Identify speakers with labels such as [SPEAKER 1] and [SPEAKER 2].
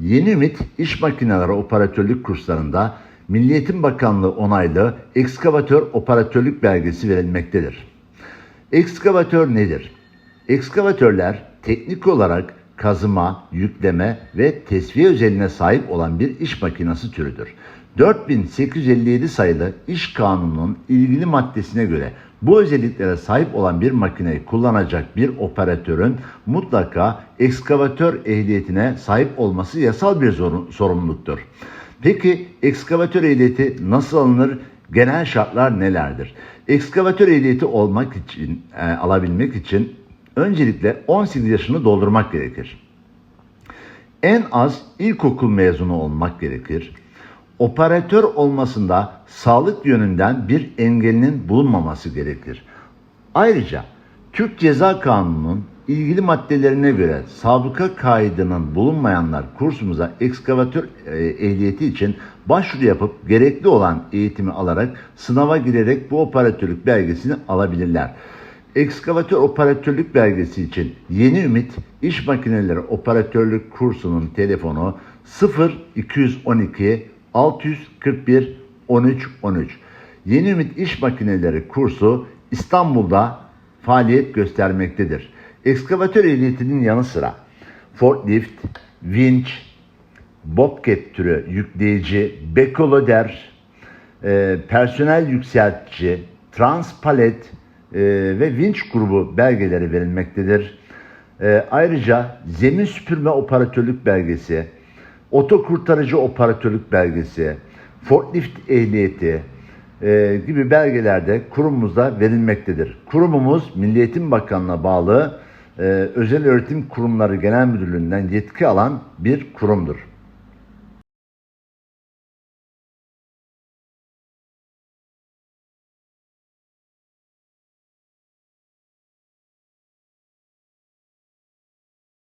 [SPEAKER 1] Yeni Ümit İş Makineleri Operatörlük kurslarında Milli Eğitim Bakanlığı onaylı ekskavatör operatörlük belgesi verilmektedir. Ekskavatör nedir? Ekskavatörler teknik olarak kazıma, yükleme ve tesviye özelliğine sahip olan bir iş makinesi türüdür. 4857 sayılı İş Kanunu'nun ilgili maddesine göre bu özelliklere sahip olan bir makineyi kullanacak bir operatörün mutlaka ekskavatör ehliyetine sahip olması yasal bir sorumluluktur. Peki ekskavatör ehliyeti nasıl alınır? Genel şartlar nelerdir? Ekskavatör ehliyeti olmak için, e, alabilmek için öncelikle 18 yaşını doldurmak gerekir. En az ilkokul mezunu olmak gerekir. Operatör olmasında sağlık yönünden bir engelinin bulunmaması gerekir. Ayrıca Türk Ceza Kanunu'nun ilgili maddelerine göre sabıka kaydının bulunmayanlar kursumuza ekskavatör e, ehliyeti için başvuru yapıp gerekli olan eğitimi alarak sınava girerek bu operatörlük belgesini alabilirler. Ekskavatör operatörlük belgesi için Yeni Ümit İş Makineleri Operatörlük kursunun telefonu 0 212 641 13 13. Yeni Ümit İş Makineleri kursu İstanbul'da faaliyet göstermektedir. Ekskavatör ehliyetinin yanı sıra forklift, vinç, bobcat türü yükleyici, bekoloder, e, personel yükseltici, transpalet e, ve vinç grubu belgeleri verilmektedir. E, ayrıca zemin süpürme operatörlük belgesi, oto kurtarıcı operatörlük belgesi, forklift ehliyeti e, gibi belgelerde kurumumuzda verilmektedir. Kurumumuz Milli Eğitim Bakanlığı'na bağlı e, Özel Öğretim Kurumları Genel Müdürlüğü'nden yetki alan bir kurumdur.